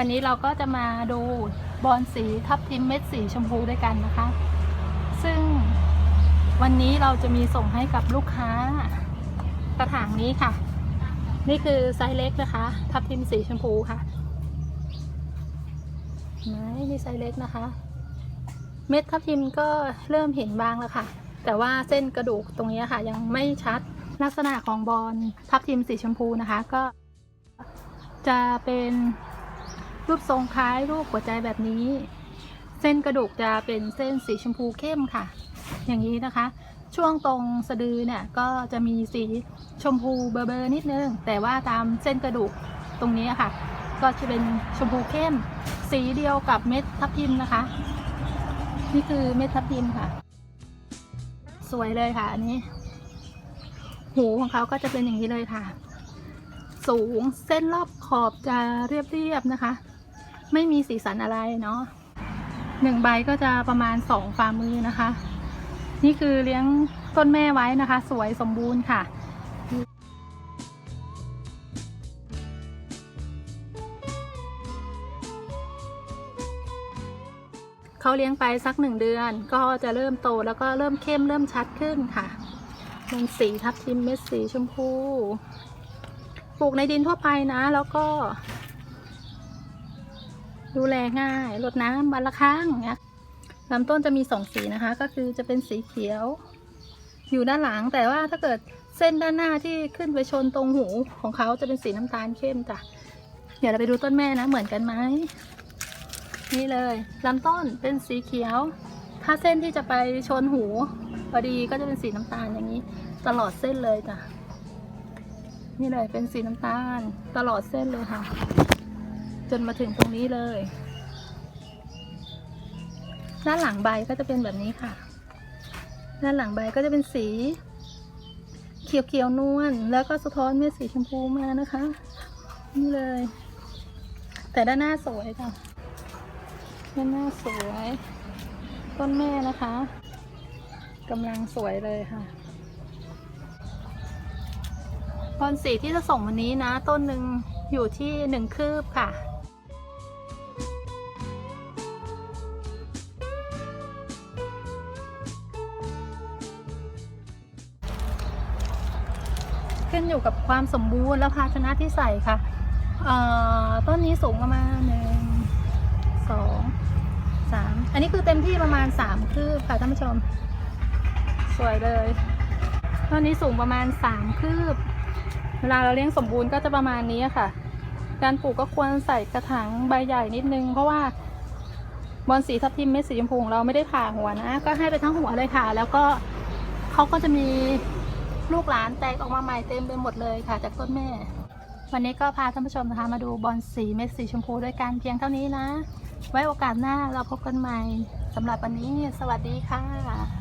วันนี้เราก็จะมาดูบอลสีทับทิมเม็ดสีชมพูด้วยกันนะคะ ซึ่งวันนี้เราจะมีส่งให้กับลูกค้ากระถางนี้ค่ะ นี่คือไซส์เล็กนะคะ ทับทิมสีชมพูค่ะไหมนี่ไซส์เล็กนะคะ เม็ดทับทิมก็เริ่มเห็นบางแล้วค่ะ แต่ว่าเส้นกระดูกตรงนี้ค่ะยังไม่ชัดลักษณะของบอลทับทิมสีชมพูนะคะ ก็จะเป็น รูปทรงคล้ายรูปหัวใจแบบนี้ เส้นกระดูกจะเป็นเส้นสีชมพูเข้มค่ะ อย่างนี้นะคะ ช่วงตรงสะดือเนี่ยก็จะมีสีชมพูเบอร์เบอร์นิดนึง แต่ว่าตามเส้นกระดูกตรงนี้ค่ะ ก็จะเป็นชมพูเข้ม สีเดียวกับเม็ดทับทิมนะคะ นี่คือเม็ดทับทิมค่ะ สวยเลยค่ะอันนี้ หูของเขาก็จะเป็นอย่างนี้เลยค่ะ สูงเส้นรอบขอบจะเรียบๆนะคะ ไม่มีสีสันอะไรเนาะหนึ่งใบก็จะประมาณสองฝ่ามือนะคะ นี่คือเลี้ยงต้นแม่ไว้นะคะ สวยสมบูรณ์ค่ะเขาเลี้ยงไปสักหนึ่งเดือนก็จะเริ่มโตแล้วก็เริ่มเข้มเริ่มชัดขึ้นค่ะเป็นสีทับทิมเม็ดสีชมพู ปลูกในดินทั่วไปนะ แล้วก็ ดูแลง่ายรดน้ำวันละครั้งเนี่ยลำต้นจะมีสองสีนะคะ ก็คือจะเป็นสีเขียว อยู่ด้านหลังแต่ว่าถ้าเกิดเส้นด้านหน้าที่ขึ้นไปชนตรงหูของเขาจะเป็นสีน้ำตาลเข้มจ้ะเดี๋ยวเราไปดูต้นแม่นะเหมือนกันไหมนี่เลยลำต้นเป็นสีเขียว ถ้าเส้นที่จะไปชนหูพอดีก็จะเป็นสีน้ำตาลอย่างนี้ ตลอดเส้นเลยจ้ะนี่เลยเป็นสีน้ำตาลตลอดเส้นเลยค่ะ จนมาถึงตรงนี้เลย ด้านหลังใบก็จะเป็นแบบนี้ค่ะ ด้านหลังใบก็จะเป็นสีเขียวๆนวลแล้วก็สะท้อนเม็ดสีชมพูมานะคะ นี่เลย แต่ด้านหน้าสวยค่ะด้านหน้าสวย ต้นแม่นะคะกำลังสวยเลยค่ะบอลสีที่จะส่งวันนี้นะ ต้นหนึ่งอยู่ที่หนึ่งคืบค่ะ ขึ้นอยู่กับความสมบูรณ์และภาชนะที่ใส่ค่ะต้นนี้สูงประมาณหนึ่งสองสามอันนี้คือเต็มที่ประมาณสามคืบค่ะท่านผู้ชม สวยเลยต้นนี้สูงประมาณสามคืบ เวลาเราเลี้ยงสมบูรณ์ก็จะประมาณนี้ค่ะ การปลูกก็ควรใส่กระถางใบใหญ่นิดนึง เพราะว่าบอลสีทับทิมเม็ดสีชมพูของเราไม่ได้ผ่าหัวนะ ก็ให้ไปทั้งหัวเลยค่ะ แล้วก็เขาก็จะมี ลูกหลานแตกออกมาใหม่เต็มไปหมดเลยค่ะ จากต้นแม่ วันนี้ก็พาท่านผู้ชมนะคะ มาดูบอลสีเม็ดสีชมพูด้วยกันเพียงเท่านี้นะ ไว้โอกาสหน้าเราพบกันใหม่สำหรับวันนี้สวัสดีค่ะ